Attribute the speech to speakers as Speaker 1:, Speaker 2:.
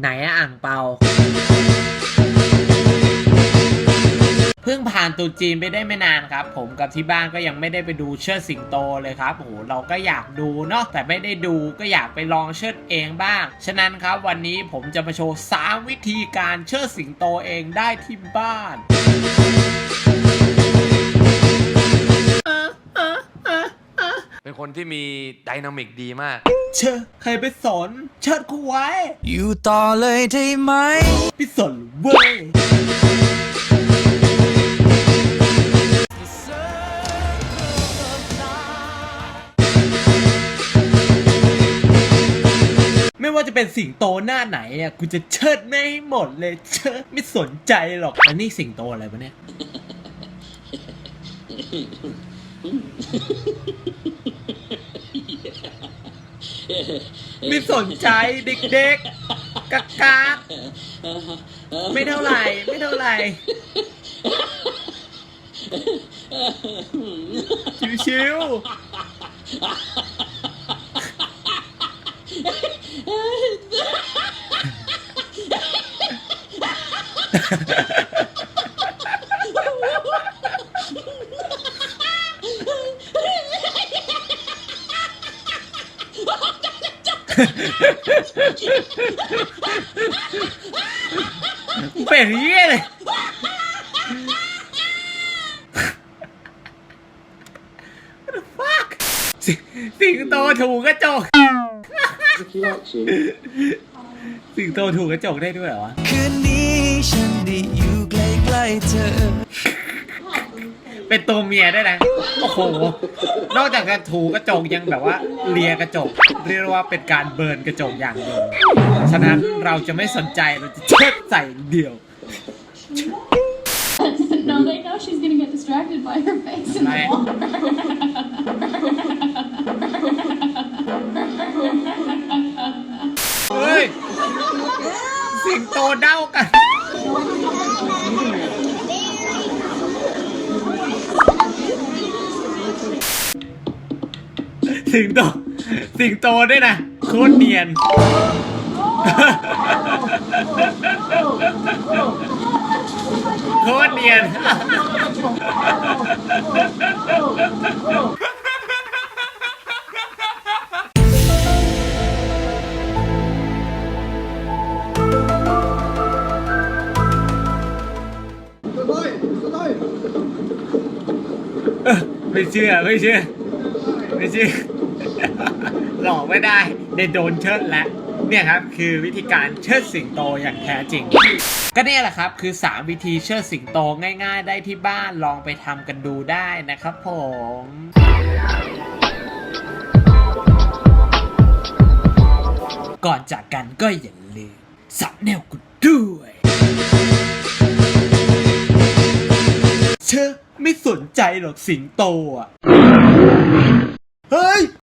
Speaker 1: ไหนอะอ่างเปาเพิ่งผ่านตรุจีนไปได้ไม่นานครับ ผมกับที่บ้านก็ยังไม่ได้ไปดูเชิดสิงโตเลยครับโอ้โหเราก็อยากดูเนาะแต่ไม่ได้ดูก็อยากไปลองเชิดเองบ้าง ฉะนั้นครับวันนี้ผมจะมาโชว์ 3 วิธีการเชิดสิงโตเองได้ที่บ้าน
Speaker 2: เป็นคนที่มีไดนามิกดีมาก
Speaker 1: เชิดใครไปสอนเชิดกูไว้
Speaker 3: อยู่ต่อเลยได้ไหม
Speaker 1: พี่สนเว้ย ไม่ว่าจะเป็นสิงโตหน้าไหนอะกูจะเชิดไม่ให้หมดเลยเชิดไม่สนใจหรอก อันนี้สิงโตอะไรวะเนี่ย ไม่สนใจเด็กๆกักกากไม่เท่าไหร่ ไม่เท่าไหร่ ชิวๆ เป็นเหี้ยเลยสิสิงโตถูกกระจก สิงโตถูกกระจกได้ด้วยเหรอวะ
Speaker 3: คืนนี้ฉันได้อยู่ใกล้ๆเธอ
Speaker 1: เป็นตัวเมียได้วยนะ โอ้โห นอกจากจะถูกระจกยังแบบว่าเลียกระจก เรียกว่าเป็นการเบิร์นกระจกอย่างหนึ่งฉะนั้นเราจะไม่สนใจเราจะเชิดใส่อย่างเดียว
Speaker 4: no, they know she's gonna get distracted by her face in the
Speaker 1: Right.
Speaker 4: water.
Speaker 1: เฮ้ย สิงโตเด้ากัน สิงโตสิงโตด้วยนะโคตรเนียน โคตรเนียน ไม่เชื่อไม่เชื่อ ไม่เชื่อหลอกไม่ได้ได้โดนเชิดแล้วเนี่ยครับคือวิธีการเชิดสิงโตอย่างแท้จริง ก็เนี่ยแหละครับคือ 3 วิธีเชิดสิงโตง่าย ๆ ได้ที่บ้านลองไปทำกันดูได้นะครับผมก่อนจากกันก็อย่าลืมสับแนวกูด้วย ใจหรอกสิงโตอะ เฮ้ย